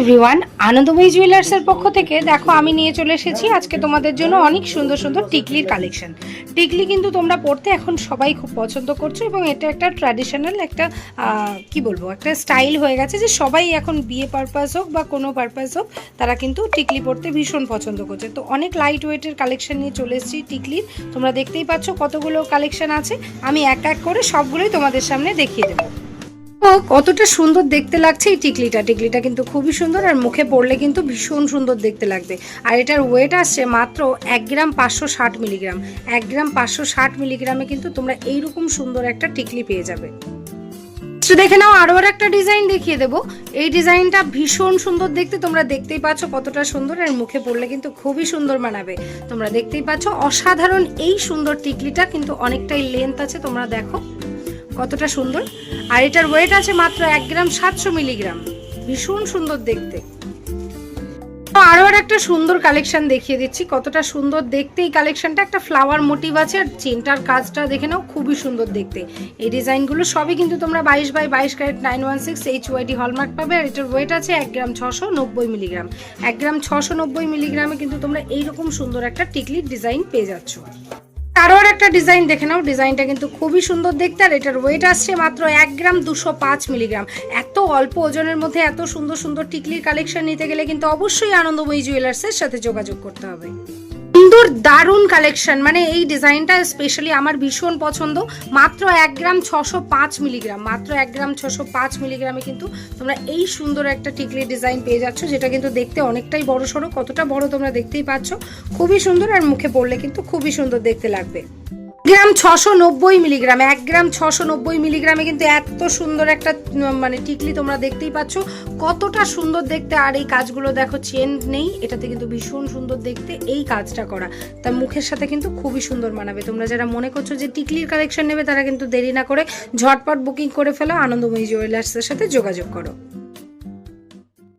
Everyone, আনন্দময়ী জুয়েলার্সের পক্ষ থেকে দেখো, আমি নিয়ে চলে এসেছি আজকে তোমাদের জন্য অনেক সুন্দর সুন্দর টিকলির কালেকশন টিকলি কিন্তু তোমরা পড়তে এখন সবাই খুব পছন্দ করছ এবং এটা একটা ট্র্যাডিশনাল একটা কি বলব, একটা স্টাইল হয়ে গেছে যে সবাই এখন বিয়ে পারপাস হোক বা কোনো পারপাস হোক, তারা কিন্তু টিকলি পড়তে ভীষণ পছন্দ করছে। তো অনেক লাইট ওয়েটের কালেকশন নিয়ে চলে এসেছি টিকলির তোমরা দেখতেই পাচ্ছ কতগুলো কালেকশন আছে। আমি এক এক করে সবগুলোই তোমাদের সামনে দেখিয়ে দেবো। কতটা সুন্দর দেখতে লাগছে এই টিকলিটা। টিকলিটা কিন্তু খুবই সুন্দর আর মুখে পড়লে কিন্তু ভীষণ সুন্দর দেখতে লাগবে। আর এটার ওয়েট আসছে মাত্র এক গ্রাম পাঁচশো ষাট মিলিগ্রাম এক গ্রাম পাঁচশো ষাট মিলিগ্রামে কিন্তু তোমরা এইরকম সুন্দর একটা টিকলি পেয়ে যাবে। দেখে নাও আরও আর একটা ডিজাইন দেখিয়ে দেবো। এই ডিজাইনটা ভীষণ সুন্দর দেখতে। তোমরা দেখতেই পাচ্ছ কতটা সুন্দর আর মুখে পড়লে কিন্তু খুবই সুন্দর মানাবে। তোমরা দেখতেই পাচ্ছ, অসাধারণ এই সুন্দর টিকলিটা কিন্তু অনেকটাই লেন্থ আছে। তোমরা দেখো কতটা সুন্দর। আর এটার ওয়েট আছে মাত্র এক গ্রাম সাতশো মিলিগ্রাম। ভীষণ সুন্দর দেখতে। আরও আর একটা সুন্দর কালেকশন দেখিয়ে দিচ্ছি। কতটা সুন্দর দেখতে। এই কালেকশনটা একটা ফ্লাওয়ার মোটিভ আছে আর চেনটার কাজটা দেখে নাও, খুবই সুন্দর দেখতে। এই ডিজাইনগুলো সবই কিন্তু তোমরা বাইশ বাই বাইশ carat nine one six HUID hallmark পাবে। আর এটার ওয়েট আছে এক গ্রাম ছশো নব্বই মিলিগ্রাম। এক গ্রাম ছশো নব্বই মিলিগ্রামে কিন্তু তোমরা এইরকম সুন্দর একটা টিকলির ডিজাইন পেয়ে যাচ্ছ। আর একটা ডিজাইন দেখে নাও। ডিজাইনটা কিন্তু খুবই সুন্দর দেখতে, আর এটার ওয়েট আসছে মাত্র এক গ্রাম দুশো পাঁচ মিলিগ্রাম এত অল্প ওজনের মধ্যে এত সুন্দর সুন্দর টিকলির কালেকশন নিতে গেলে কিন্তু অবশ্যই আনন্দময়ী জুয়েলার্সের সাথে যোগাযোগ করতে হবে। সুন্দর দারুণ কালেকশন মানে এই ডিজাইনটা স্পেশালি আমার ভীষণ পছন্দ। মাত্র এক গ্রাম ছশো পাঁচ মিলিগ্রাম মাত্র এক গ্রাম ছশো পাঁচ মিলিগ্রামে কিন্তু তোমরা এই সুন্দর একটা টিকলি ডিজাইন পেয়ে যাচ্ছ, যেটা কিন্তু দেখতে অনেকটাই বড় সড়ো কতটা বড় তোমরা দেখতেই পাচ্ছ। খুবই সুন্দর আর মুখে পড়লে কিন্তু খুবই সুন্দর দেখতে লাগবে। গ্রাম ছশো নব্বই মিলিগ্রাম, এক গ্রাম ছশো নব্বই মিলিগ্রামে কিন্তু এত সুন্দর একটা মানে টিকলি তোমরা দেখতেই পাচ্ছ। কতটা সুন্দর দেখতে, আর এই কাজগুলো দেখো, চেন নেই, এটাতে কিন্তু ভীষণ সুন্দর দেখতে এই কাজটা করা। তার মুখের সাথে কিন্তু খুবই সুন্দর মানাবে। তোমরা যারা মনে করছ যে টিকলির কালেকশন নেবে, তারা কিন্তু দেরি না করে ঝটপট বুকিং করে ফেলো, আনন্দময়ী জুয়েলার্সের সাথে যোগাযোগ করো।